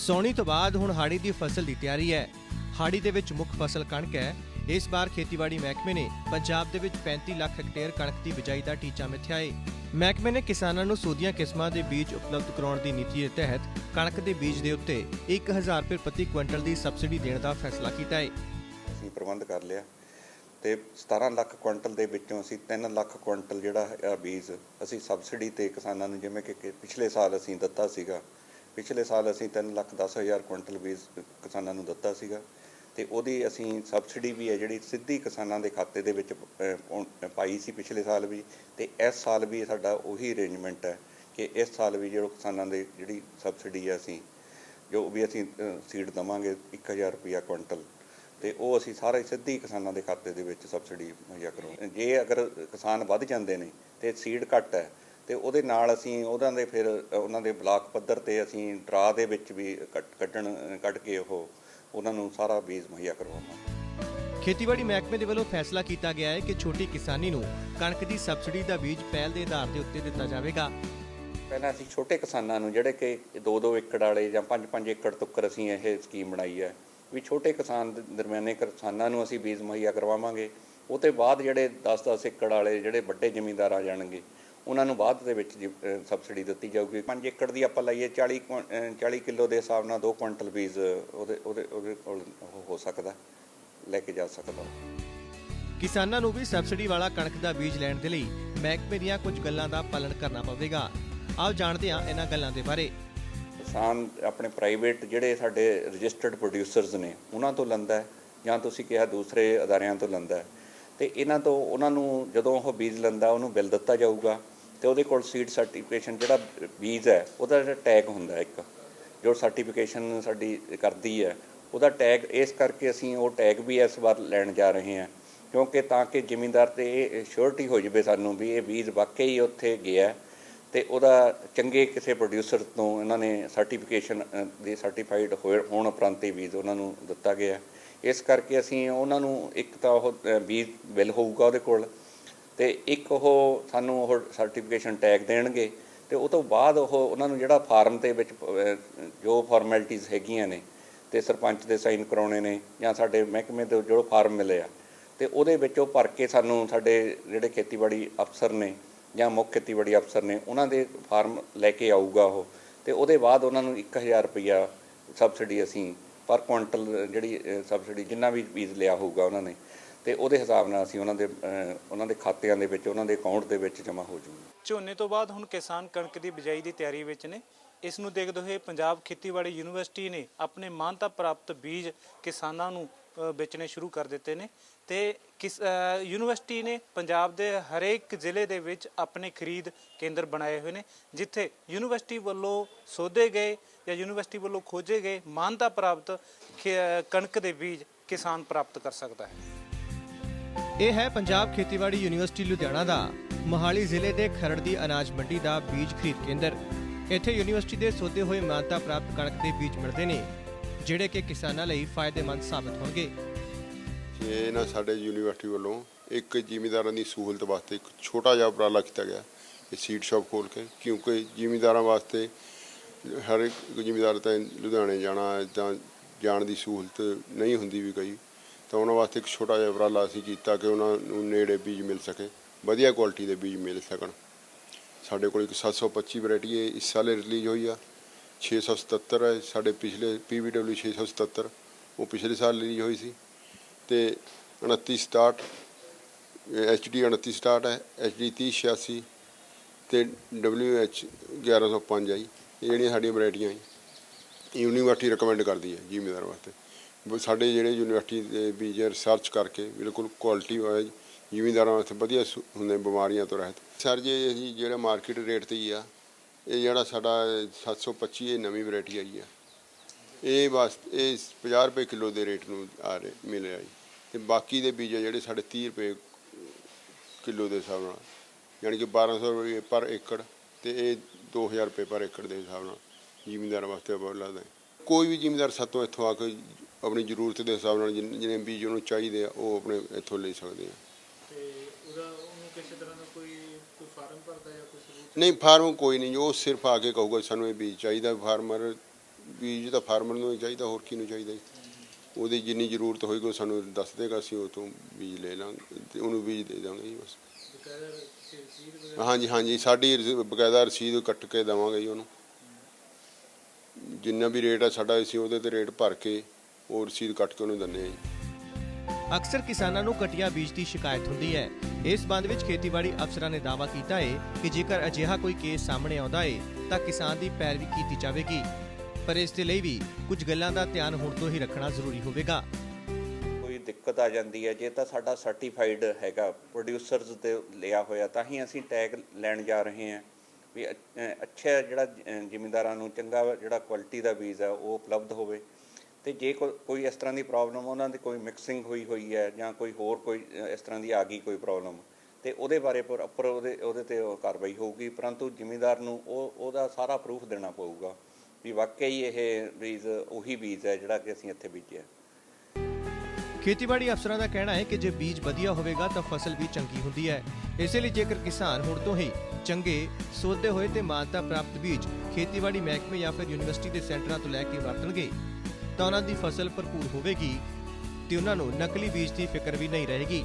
ਸੌਣੀ ਤੋਂ ਬਾਅਦ ਹੁਣ ਹਾੜੀ ਦੀ ਫਸਲ ਦੀ ਤਿਆਰੀ ਹੈ। ਹਾੜੀ ਦੇ ਵਿੱਚ ਮੁੱਖ ਫਸਲ ਕਣਕ ਹੈ। ਇਸ ਵਾਰ ਖੇਤੀਬਾੜੀ ਮਹਿਕਮੇ ਨੇ ਪੰਜਾਬ ਦੇ ਵਿੱਚ 35 ਲੱਖ ਹੈਕਟੇਅਰ ਕਣਕ ਦੀ ਬਿਜਾਈ ਦਾ ਟੀਚਾ ਮਿੱਥਿਆ ਹੈ ਮਹਿਕਮੇ ਨੇ ਕਿਸਾਨਾਂ ਨੂੰ ਸੋਧੀਆਂ ਕਿਸਮਾਂ ਦੇ ਬੀਜ ਉਪਲਬਧ ਕਰਾਉਣ ਦੀ ਨੀਤੀ ਦੇ ਤਹਿਤ ਕਣਕ ਦੇ ਬੀਜ ਦੇ ਉੱਤੇ 1000 ਰੁਪਏ ਪ੍ਰਤੀ ਕੁਇੰਟਲ ਦੀ ਸਬਸਿਡੀ ਦੇਣ ਦਾ ਫੈਸਲਾ ਕੀਤਾ ਹੈ। ਅਸੀਂ ਪ੍ਰਬੰਧ ਕਰ ਲਿਆ ਤੇ 17 ਲੱਖ ਕੁਇੰਟਲ ਦੇ ਵਿੱਚੋਂ ਅਸੀਂ 3 ਲੱਖ ਕੁਇੰਟਲ ਜਿਹੜਾ ਬੀਜ ਅਸੀਂ ਸਬਸਿਡੀ ਤੇ ਕਿਸਾਨਾਂ ਨੂੰ ਜਿਵੇਂ ਕਿ ਪਿਛਲੇ ਸਾਲ ਅਸੀਂ ਦਿੱਤਾ ਸੀਗਾ ਪਿਛਲੇ ਸਾਲ ਅਸੀਂ 3 ਲੱਖ 10 ਹਜ਼ਾਰ ਕੁਇੰਟਲ ਬੀਜ ਕਿਸਾਨਾਂ ਨੂੰ ਦਿੱਤਾ ਸੀਗਾ ਤੇ ਉਹਦੀ ਅਸੀਂ ਸਬਸਿਡੀ ਵੀ ਹੈ ਜਿਹੜੀ ਸਿੱਧੀ ਕਿਸਾਨਾਂ ਦੇ ਖਾਤੇ ਦੇ ਵਿੱਚ ਪਾਈ ਸੀ ਪਿਛਲੇ ਸਾਲ ਵੀ ਤੇ ਇਸ ਸਾਲ ਵੀ ਸਾਡਾ ਉਹੀ ਅਰੇਂਜਮੈਂਟ ਹੈ ਕਿ ਇਸ ਸਾਲ ਵੀ ਜਿਹੜਾ ਕਿਸਾਨਾਂ ਦੇ ਜਿਹੜੀ ਸਬਸਿਡੀ ਹੈ ਅਸੀਂ, ਜੋ ਵੀ ਅਸੀਂ ਸੀਡ ਦਵਾਂਗੇ 1000 ਰੁਪਿਆ ਕੁਇੰਟਲ ਤੇ ਉਹ ਅਸੀਂ ਸਾਰੇ ਸਿੱਧੀ ਕਿਸਾਨਾਂ ਦੇ ਖਾਤੇ ਦੇ ਵਿੱਚ ਸਬਸਿਡੀ ਮੁਹੱਈਆ ਕਰਵਾਉਂਦੇ ਜੇ ਅਗਰ ਕਿਸਾਨ ਵੱਧ ਜਾਂਦੇ ਨੇ ਤੇ ਸੀਡ ਘੱਟ ਹੈ ਤੇ ਉਹਦੇ ਨਾਲ ਅਸੀਂ ਉਹਨਾਂ ਦੇ ਫਿਰ ਉਹਨਾਂ ਦੇ ਬਲਾਕ ਪੱਧਰ ਤੇ ਅਸੀਂ ਡਰਾ ਦੇ ਵਿੱਚ ਵੀ ਕੱਢ- ਕੱਢਣ ਕੱਢ ਕੇ ਉਹ ਉਹਨਾਂ ਨੂੰ ਸਾਰਾ ਬੀਜ ਮੁਹੱਈਆ ਕਰਵਾਵਾਂਗੇ ਖੇਤੀਬਾੜੀ ਮਹਿਕਮੇ ਦੇ ਵੱਲੋਂ ਫੈਸਲਾ ਕੀਤਾ ਗਿਆ ਹੈ ਕਿ ਛੋਟੀ ਕਿਸਾਨੀ ਨੂੰ ਕਣਕ ਦੀ ਸਬਸਿਡੀ ਦਾ ਬੀਜ ਪਹਿਲ ਦੇ ਆਧਾਰ ਦੇ ਉੱਤੇ ਦਿੱਤਾ ਜਾਵੇਗਾ। ਪਹਿਲਾਂ ਅਸੀਂ ਛੋਟੇ ਕਿਸਾਨਾਂ ਨੂੰ ਜਿਹੜੇ ਕਿ 2-2 ਏਕੜ ਵਾਲੇ ਜਾਂ 5-5 ਏਕੜ ਤੱਕ ਅਸੀਂ ਇਹ ਸਕੀਮ ਬਣਾਈ ਹੈ ਵੀ ਛੋਟੇ ਕਿਸਾਨ ਦਰਮਿਆਨੇ ਕਿਸਾਨਾਂ ਨੂੰ ਅਸੀਂ ਬੀਜ ਮੁਹੱਈਆ ਕਰਵਾਵਾਂਗੇ। ਉਹ ਤੋਂ ਬਾਅਦ ਜਿਹੜੇ 10-10 ਏਕੜ ਵਾਲੇ ਜਿਹੜੇ ਵੱਡੇ ਜ਼ਮੀਂਦਾਰ ਆ ਜਾਣਗੇ ਉਹਨਾਂ ਨੂੰ ਬਾਅਦ ਦੇ ਵਿੱਚ ਸਬਸਿਡੀ ਦਿੱਤੀ ਜਾਊਗੀ। 5 ਏਕੜ ਦੀ ਆਪਾਂ ਲਈਏ 40 ਕੁਇੰ- ਅਹ 40 ਕਿਲੋ ਦੇ ਹਿਸਾਬ ਨਾਲ 2 ਕੁਇੰਟਲ ਬੀਜ ਉਹਦੇ ਉਹਦੇ ਉਹਦੇ ਕੋਲ ਹੋ ਸਕਦਾ ਲੈ ਕੇ ਜਾ ਸਕਦਾ। ਕਿਸਾਨਾਂ ਨੂੰ ਵੀ ਸਬਸਿਡੀ ਵਾਲਾ ਕਣਕ ਦਾ ਬੀਜ ਲੈਣ ਦੇ ਲਈ ਮਹਿਕਮੇ ਦੀਆਂ ਕੁਝ ਗੱਲਾਂ ਦਾ ਪਾਲਣ ਕਰਨਾ ਪਵੇਗਾ। ਆਓ ਜਾਣਦੇ ਹਾਂ ਇਹਨਾਂ ਗੱਲਾਂ ਦੇ ਬਾਰੇ। ਕਿਸਾਨ ਆਪਣੇ ਪ੍ਰਾਈਵੇਟ ਜਿਹੜੇ ਸਾਡੇ ਰਜਿਸਟਰਡ ਪ੍ਰੋਡਿਊਸਰਸ ਨੇ ਉਹਨਾਂ ਤੋਂ ਲੈਂਦਾ ਹੈ ਜਾਂ ਤੁਸੀਂ ਕਿਹਾ ਦੂਸਰੇ ਅਦਾਰਿਆਂ ਤੋਂ ਲੈਂਦਾ ਹੈ। ਤੇ ਇਹਨਾਂ ਤੋਂ ਉਹਨਾਂ ਨੂੰ ਜਦੋਂ ਉਹ ਬੀਜ ਲੈਂਦਾ, ਉਹਨੂੰ ਬਿੱਲ ਦਿੱਤਾ ਜਾਊਗਾ ਤੇ ਉਹਦੇ ਕੋਲ ਸੀਡ ਸਰਟੀਫਿਕੇਸ਼ਨ ਜਿਹੜਾ ਬੀਜ ਹੈ, ਉਹਦਾ ਜਿਹੜਾ ਟੈਗ ਹੁੰਦਾ ਇੱਕ, ਜੋ ਸਰਟੀਫਿਕੇਸ਼ਨ ਸਾਡੀ ਕਰਦੀ ਹੈ, ਉਹਦਾ ਟੈਗ ਇਸ ਕਰਕੇ ਅਸੀਂ ਉਹ ਟੈਗ ਵੀ ਇਸ ਵਾਰ ਲੈਣ ਜਾ ਰਹੇ ਹਾਂ, ਕਿਉਂਕਿ ਤਾਂ ਕਿ ਜ਼ਿਮੀਂਦਾਰ ਤੇ ਇਹ ਸ਼ੋਰਟੀ ਹੋ ਜਵੇ ਸਾਨੂੰ ਵੀ ਇਹ ਬੀਜ ਵਾਕਈ ਉੱਥੇ ਗਿਆ ਹੈ ਤੇ ਉਹਦਾ ਚੰਗੇ ਕਿਸੇ ਪ੍ਰੋਡਿਊਸਰ ਤੋਂ ਇਹਨਾਂ ਨੇ ਸਰਟੀਫਿਕੇਸ਼ਨ ਦੀ ਸਰਟੀਫਾਈਡ ਹੋਣ ਉਪਰੰਤ ਹੀ ਬੀਜ ਉਹਨਾਂ ਨੂੰ ਦਿੱਤਾ ਗਿਆ। ਇਸ ਕਰਕੇ ਅਸੀਂ ਉਹਨਾਂ ਨੂੰ ਇੱਕ ਤਾਂ ਉਹ ਬੀਜ ਬਿੱਲ ਹੋਊਗਾ ਉਹਦੇ ਕੋਲ ਤੇ ਇੱਕ ਉਹ ਸਾਨੂੰ ਉਹ ਸਰਟੀਫਿਕੇਸ਼ਨ ਟੈਗ ਦੇਣਗੇ ਤੇ ਉਹ ਤੋਂ ਬਾਅਦ ਉਹ ਉਹਨਾਂ ਨੂੰ ਜਿਹੜਾ ਫਾਰਮ ਦੇ ਵਿੱਚ ਜੋ ਫਾਰਮੈਲਿਟੀਆਂ ਹੈਗੀਆਂ ਨੇ ਤੇ ਸਰਪੰਚ ਦੇ ਸਾਈਨ ਕਰਾਉਣੇ ਨੇ ਜਾਂ ਸਾਡੇ ਮਹਿਕਮੇ ਤੋਂ ਜੋ ਫਾਰਮ ਮਿਲੇ ਆ ਤੇ ਉਹਦੇ ਵਿੱਚ ਉਹ ਭਰ ਕੇ ਸਾਨੂੰ ਸਾਡੇ ਜਿਹੜੇ ਖੇਤੀਬਾੜੀ ਅਫਸਰ ਨੇ ਜਾਂ ਮੁੱਖ ਖੇਤੀਬਾੜੀ ਅਫਸਰ ਨੇ ਉਹਨਾਂ ਦੇ ਫਾਰਮ ਲੈ ਕੇ ਆਊਗਾ ਉਹ ਤੇ ਉਹਦੇ ਬਾਅਦ ਉਹਨਾਂ ਨੂੰ 1000 ਰੁਪਈਆ ਸਬਸਿਡੀ ਅਸੀਂ ਪਰ ਕੁਇੰਟਲ ਜਿਹੜੀ ਸਬਸਿਡੀ ਜਿੰਨਾ ਵੀ ਬੀਜ ਲਿਆ ਹੋਊਗਾ ਉਹਨਾਂ ਨੇ, ਤੇ ਉਹਦੇ ਹਿਸਾਬ ਨਾਲ ਅਸੀਂ ਉਹਨਾਂ ਦੇ ਉਹਨਾਂ ਦੇ ਖਾਤਿਆਂ ਦੇ ਵਿੱਚ, ਉਹਨਾਂ ਦੇ ਅਕਾਊਂਟ ਦੇ ਵਿੱਚ ਜਮ੍ਹਾਂ ਹੋ ਜੂਗੀ ਝੋਨੇ ਤੋਂ ਬਾਅਦ ਹੁਣ ਕਿਸਾਨ ਕਣਕ ਦੀ ਬਿਜਾਈ ਦੀ ਤਿਆਰੀ ਵਿੱਚ ਨੇ। ਇਸ ਨੂੰ ਦੇਖਦੇ ਹੋਏ ਪੰਜਾਬ ਖੇਤੀਬਾੜੀ ਯੂਨੀਵਰਸਿਟੀ ਨੇ ਆਪਣੇ ਮਾਨਤਾ ਪ੍ਰਾਪਤ ਬੀਜ ਕਿਸਾਨਾਂ ਨੂੰ ਵੇਚਣੇ ਸ਼ੁਰੂ ਕਰ ਦਿੱਤੇ ਨੇ। ਤੇ ਕਿਸ ਯੂਨੀਵਰਸਿਟੀ ਨੇ ਪੰਜਾਬ ਦੇ ਹਰੇਕ ਜ਼ਿਲ੍ਹੇ ਦੇ ਵਿੱਚ ਆਪਣੇ ਖਰੀਦ ਕੇਂਦਰ ਬਣਾਏ ਹੋਏ ਨੇ, ਜਿੱਥੇ ਯੂਨੀਵਰਸਿਟੀ ਵੱਲੋਂ ਸੋਧੇ ਗਏ ਜਾਂ ਯੂਨੀਵਰਸਿਟੀ ਵੱਲੋਂ ਖੋਜੇ ਗਏ ਮਾਨਤਾ ਪ੍ਰਾਪਤ ਖੇ- ਕਣਕ ਦੇ ਬੀਜ ਕਿਸਾਨ ਪ੍ਰਾਪਤ ਕਰ ਸਕਦਾ ਹੈ। ਇਹ ਹੈ ਪੰਜਾਬ ਖੇਤੀਬਾੜੀ ਯੂਨੀਵਰਸਿਟੀ ਲੁਧਿਆਣਾ ਦਾ ਮੋਹਾਲੀ ਜ਼ਿਲ੍ਹੇ ਦੇ ਖਰੜ ਦੀ ਅਨਾਜ ਮੰਡੀ ਦਾ ਬੀਜ ਖਰੀਦ ਕੇਂਦਰ। ਇੱਥੇ ਯੂਨੀਵਰਸਿਟੀ ਦੇ ਸੋਧੇ ਹੋਏ ਮਾਨਤਾ ਪ੍ਰਾਪਤ ਕਣਕ ਦੇ ਬੀਜ ਮਿਲਦੇ ਨੇ। ਜਿਹੜੇ ਕਿ ਕਿਸਾਨਾਂ ਲਈ ਫਾਇਦੇਮੰਦ ਸਾਬਤ ਹੋਣਗੇ। ਇਹ ਨਾ ਸਾਡੇ ਯੂਨੀਵਰਸਿਟੀ ਵੱਲੋਂ ਇੱਕ ਜ਼ਿਮੀਂਦਾਰਾਂ ਦੀ ਸਹੂਲਤ ਵਾਸਤੇ ਇੱਕ ਛੋਟਾ ਜਿਹਾ ਉਪਰਾਲਾ ਕੀਤਾ ਗਿਆ, ਇਹ ਸੀਡ ਸ਼ਾਪ ਖੋਲ ਕੇ, ਕਿਉਂਕਿ ਜ਼ਿਮੀਂਦਾਰਾਂ ਵਾਸਤੇ ਹਰ ਇੱਕ ਜ਼ਿਮੀਂਦਾਰ ਤਾਂ ਲੁਧਿਆਣੇ ਜਾਣਾ ਜਾਂ ਜਾਣ ਦੀ ਸਹੂਲਤ ਨਹੀਂ ਹੁੰਦੀ ਵੀ ਕਈ, ਤਾਂ ਉਹਨਾਂ ਵਾਸਤੇ ਇੱਕ ਛੋਟਾ ਜਿਹਾ ਉਪਰਾਲਾ ਅਸੀਂ ਕੀਤਾ ਕਿ ਉਹਨਾਂ ਨੂੰ ਨੇੜੇ ਬੀਜ ਮਿਲ ਸਕੇ, ਵਧੀਆ ਕੁਆਲਿਟੀ ਦੇ ਬੀਜ ਮਿਲ ਸਕਣ। ਸਾਡੇ ਕੋਲ ਇੱਕ 725 ਵੈਰਾਈਟੀ ਹੈ, ਇਸ ਸਾਲੇ ਰਿਲੀਜ਼ ਹੋਈ ਆ। 677 ਹੈ, ਸਾਡੇ ਪਿਛਲੇ PVW 677 ਉਹ ਪਿਛਲੇ ਸਾਲ ਲਈ ਹੋਈ ਸੀ। ਤੇ 29 ਸਟਾਰਟ HD 29 ਸਟਾਰਟ ਹੈ HD 3086 ਤੇ WH 1105 ਆਈ ਇਹ ਜਿਹੜੀਆਂ ਸਾਡੀਆਂ ਵੈਰਾਈਟੀਆਂ ਯੂਨੀਵਰਸਿਟੀ ਰეკਮੈਂਡ ਕਰਦੀ ਹੈ ਜ਼ਿਮੀਦਾਰ ਵਾਸਤੇ। ਵੀ ਸਾਡੇ ਜਿਹੜੇ ਯੂਨੀਵਰਸਿਟੀ ਦੇ ਵੀ ਜੇ ਰਿਸਰਚ ਕਰਕੇ ਬਿਲਕੁਲ ਕੁਆਲਿਟੀ ਵਾਈਜ਼ ਜ਼ਿਮੀਦਾਰਾਂ ਵਾਸਤੇ ਵਧੀਆ ਸੁ- ਹੁੰਦੇ ਬਿਮਾਰੀਆਂ ਤੋਂ ਰਹਿਤ। ਸਰ ਜੀ ਅਸੀਂ ਜਿਹੜਾ ਮਾਰਕੀਟ ਰੇਟ ਤੇ ਹੀ ਆ ਇਹ ਜਿਹੜਾ ਸਾਡਾ 725 ਇਹ ਨਵੀਂ ਵੈਰਾਈਟੀ ਆਈ ਆ। ਇਹ ਵਾਸਤੇ ਇਹ 50 ਰੁਪਏ ਕਿਲੋ ਦੇ ਰੇਟ ਨੂੰ ਆ ਰਹੇ ਮਿਲ ਰਿਹਾ ਜੀ। ਤੇ ਬਾਕੀ ਦੇ ਬੀਜ ਆ ਜਿਹੜੇ ਸਾਡੇ 30 ਰੁਪਏ ਕਿਲੋ ਦੇ ਹਿਸਾਬ ਨਾਲ। ਯਾਨੀ ਕਿ 1200 ਰੁਪਏ ਪਰ ਏਕੜ ਤੇ ਇਹ 2000 ਰੁਪਏ ਪਰ ਏਕੜ ਦੇ ਹਿਸਾਬ ਨਾਲ ਜ਼ਿਮੀਂਦਾਰ ਵਾਸਤੇ ਬਹੁਤ ਕੋਈ ਵੀ ਜ਼ਿਮੀਂਦਾਰ ਸਾਤੋਂ ਇੱਥੋਂ ਆ ਕੇ ਆਪਣੀ ਜ਼ਰੂਰਤ ਦੇ ਹਿਸਾਬ ਨਾਲ ਜਿਨ- ਜਿੰਨੇ ਬੀਜ ਉਹਨੂੰ ਚਾਹੀਦੇ ਆ, ਉਹ ਆਪਣੇ ਇੱਥੋਂ ਲੈ ਸਕਦੇ ਆ। ਤੇ ਉਹਦਾ ਉਹਨੂੰ ਕਿਸੇ ਤਰ੍ਹਾਂ ਦਾ ਕੋਈ ਕੋਈ ਫਾਰਮ ਭਰਦਾ ਜਾਂ ਕੋਈ ਸਬੂਤ ਨਹੀਂ, ਫਾਰਮ ਕੋਈ ਨਹੀਂ, ਉਹ ਸਿਰਫ ਆ ਕੇ ਕਹੂਗਾ, ਸਾਨੂੰ ਇਹ ਬੀਜ ਚਾਹੀਦਾ, ਫਾਰਮਰ ਬੀਜ ਤਾਂ ਫਾਰਮਰ ਨੂੰ ਹੀ ਚਾਹੀਦਾ, ਹੋਰ ਕੀ ਨੂੰ ਚਾਹੀਦਾ ਜੀ? ਉਹਦੀ ਜਿੰਨੀ ਜ਼ਰੂਰਤ ਹੋਏਗੀ, ਉਹ ਸਾਨੂੰ ਦੱਸ ਦੇਗਾ, ਅਸੀਂ ਉਹ ਤੋਂ ਬੀਜ ਲੈ ਲਾਂਗੇ, ਤੇ ਉਹਨੂੰ ਬੀਜ ਦੇ ਦਾਂਗੇ ਜੀ ਬਸ। ਹਾਂਜੀ ਹਾਂਜੀ, ਸਾਡੀ ਰਸ- ਬਕਾਇਦਾ ਰਸੀਦ ਕੱਟ ਕੇ ਦੇਵਾਂਗੇ ਜੀ ਉਹਨੂੰ। ਜਿੰਨਾ ਵੀ ਰੇਟ ਆ ਸਾਡਾ, ਅਸੀਂ ਉਹਦੇ ਤੇ ਰੇਟ ਭਰ ਕੇ ਉਹ ਰਸੀਦ ਕੱਟ ਕੇ ਉਹਨੂੰ ਦਿੰਦੇ ਹਾਂ ਜੀ। ਅਕਸਰ ਕਿਸਾਨਾਂ ਨੂੰ ਘਟੀਆ ਬੀਜ ਦੀ ਸ਼ਿਕਾਇਤ ਹੁੰਦੀ ਹੈ। ਇਸ ਸੰਬੰਧ ਵਿੱਚ ਖੇਤੀਬਾੜੀ ਅਫਸਰਾਂ ਨੇ ਦਾਅਵਾ ਕੀਤਾ ਹੈ ਕਿ ਜੇਕਰ ਅਜਿਹਾ ਕੋਈ ਕੇਸ ਸਾਹਮਣੇ ਆਉਂਦਾ ਹੈ ਤਾਂ ਕਿਸਾਨ ਦੀ ਪੈਰਵੀ ਕੀਤੀ ਜਾਵੇਗੀ। ਪਰ ਇਸ ਦੇ ਲਈ ਵੀ ਕੁਝ ਗੱਲਾਂ ਦਾ ਧਿਆਨ ਹੁਣ ਤੋਂ ਹੀ ਰੱਖਣਾ ਜ਼ਰੂਰੀ ਹੋਵੇਗਾ। ਕੋਈ ਦਿੱਕਤ ਆ ਜਾਂਦੀ ਹੈ, ਜੇ ਤਾਂ ਸਾਡਾ ਸਰਟੀਫਾਈਡ ਹੈਗਾ ਪ੍ਰੋਡਿਊਸਰਸ ਤੇ ਲਿਆ ਹੋਇਆ, ਤਾਂ ਹੀ ਅਸੀਂ ਟੈਗ ਲੈਣ ਜਾ ਰਹੇ ਹਾਂ। ਵੀ ਅੱਛਾ ਜਿਹੜਾ ਜ- ਜ਼ਿਮੀਂਦਾਰਾਂ ਨੂੰ ਚੰਗਾ ਜਿਹੜਾ ਕੁਆਲਿਟੀ ਦਾ ਬੀਜ ਹੈ, ਉਹ ਉਪਲਬਧ ਹੋਵੇ। ਤੇ ਜੇ ਕੋ- ਕੋਈ ਇਸ ਤਰ੍ਹਾਂ ਦੀ ਪ੍ਰੋਬਲਮ ਉਹਨਾਂ ਦੀ ਕੋਈ ਮਿਕਸਿੰਗ ਹੋਈ ਹੋਈ ਹੈ ਜਾਂ ਕੋਈ ਹੋਰ ਕੋਈ ਇਸ ਤਰ੍ਹਾਂ ਦੀ ਆ ਗਈ ਕੋਈ ਪ੍ਰੋਬਲਮ ਤੇ ਉਹਦੇ ਬਾਰੇ ਪ੍ਰੋਪਰ ਉਹਦੇ ਉਹਦੇ ਤੇ ਕਾਰਵਾਈ ਹੋਊਗੀ, ਪਰੰਤੂ ਜ਼ਿਮੀਂਦਾਰ ਨੂੰ ਉਹ, ਉਹਦਾ ਸਾਰਾ ਪ੍ਰੂਫ ਦੇਣਾ ਪਊਗਾ ਵੀ ਵਾਕਈ ਇਹ ਬੀਜ ਉਹੀ ਬੀਜ ਹੈ ਜਿਹੜਾ ਕਿ ਅਸੀਂ ਇੱਥੇ ਬੀਜਿਆ। ਖੇਤੀਬਾੜੀ ਅਫਸਰਾਂ ਦਾ ਕਹਿਣਾ ਹੈ ਕਿ ਜੇ ਬੀਜ ਵਧੀਆ ਹੋਵੇਗਾ ਤਾਂ ਫਸਲ ਵੀ ਚੰਗੀ ਹੁੰਦੀ ਹੈ। ਇਸੇ ਲਈ ਜੇਕਰ ਕਿਸਾਨ ਹੁਣ ਤੋਂ ਹੀ ਚੰਗੇ ਸੋਧੇ ਹੋਏ ਤੇ ਮਾਨਤਾ ਪ੍ਰਾਪਤ ਬੀਜ ਖੇਤੀਬਾੜੀ ਮਹਿਕਮੇ ਜਾਂ ਫਿਰ ਯੂਨੀਵਰਸਿਟੀ ਦੇ ਸੈਂਟਰਾਂ ਤੋਂ ਲੈ ਕੇ ਵਰਤਣਗੇ ਤਾਂ ਉਹਨਾਂ ਦੀ ਫਸਲ ਭਰਪੂਰ ਹੋਵੇਗੀ ਤੇ ਉਹਨਾਂ ਨੂੰ ਨਕਲੀ ਬੀਜ ਦੀ ਫਿਕਰ ਵੀ ਨਹੀਂ ਰਹੇਗੀ।